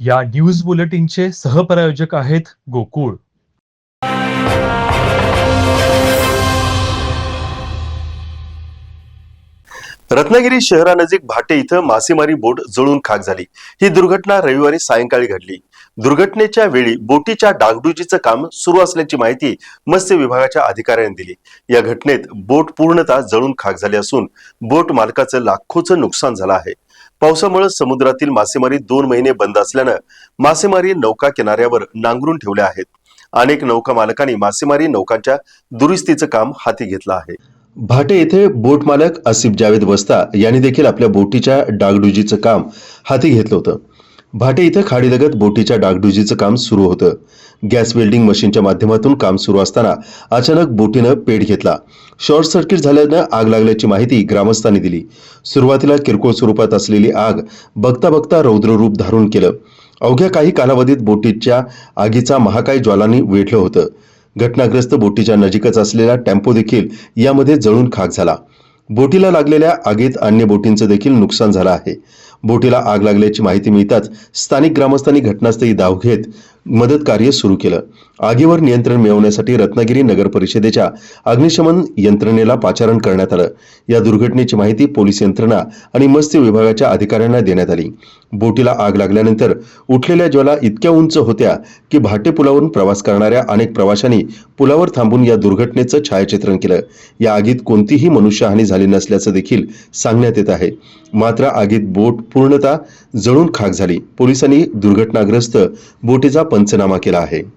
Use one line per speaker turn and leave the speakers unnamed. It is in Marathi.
या न्यूज बुलेटिनचे सहप्रायोजक आहेत गोकुळ.
रत्नागिरी शहरानजीक भाटे इथं मासेमारी बोट जळून खाक झाली. ही दुर्घटना रविवारी सायंकाळी घडली. दुर्घटनेच्या वेळी बोटीच्या डागडुजीचं काम सुरू असल्याची माहिती मत्स्य विभागाच्या अधिकाऱ्यांनी दिली. या घटनेत बोट पूर्णतः जळून खाक झाली असून बोट मालकाचं लाखोचं नुकसान झालं आहे. पावसामुळे समुद्रातील मासेमारी दोन महिने बंद असल्यानं मासेमारी नौका किनाऱ्यावर नांगरून ठेवल्या आहेत. अनेक नौका मालकांनी मासेमारी नौकांच्या दुरुस्तीचं काम हाती घेतलं आहे. भाटे येथे बोट मालक आसिफ जावेद वस्ता यांनी देखील आपल्या बोटीच्या डागडुजीचं काम हाती घेतलं होतं. भाटे इथं खाडीलगत बोटीच्या डागडुजीचं काम सुरू होतं. गॅस वेल्डिंग मशीनच्या माध्यमातून काम सुरू असताना अचानक बोटीनं पेट घेतला. शॉर्ट सर्किट झाल्यानं आग लागल्याची माहिती ग्रामस्थांनी दिली. सुरुवातीला किरकोळ स्वरूपात असलेली आग बघता बघता रौद्र रूप धारण केलं. अवघ्या काही कालावधीत बोटीच्या आगीचा महाकाय ज्वालांनी वेढलं होतं. घटनाग्रस्त बोटीच्या नजीकच असलेला टेम्पो देखील यामध्ये जळून खाक झाला. बोटीला लागलेल्या आगीत अन्य बोटींचं देखील नुकसान झालं आहे. बोटीला आग लागल्याची माहिती मिळताच स्थानिक ग्रामस्थांनी घटनास्थळी धाव घेत मदत कार्य सुरू केलं. आगीवर नियंत्रण मिळवण्यासाठी रत्नागिरी नगर परिषदेच्या अग्निशमन यंत्रणेला पाचारण करण्यात आलं. या दुर्घटनेची माहिती पोलीस यंत्रणा आणि मत्स्य विभागाच्या अधिकाऱ्यांना देण्यात आली. बोटीला आग लागल्यानंतर उठलेल्या ज्वाला इतक्या उंच होत्या की भाटे पुलावरून प्रवास करणाऱ्या अनेक प्रवाशांनी पुलावर थांबून या दुर्घटनेचं छायाचित्रण केलं. या आगीत कोणतीही मनुष्यहानी झाली नसल्याचं देखील सांगण्यात येत आहे. मात्र आगीत बोट पूर्णतः जळून खाक झाली. पोलिसांनी दुर्घटनाग्रस्त बोटीचा पंचनामा केला आहे.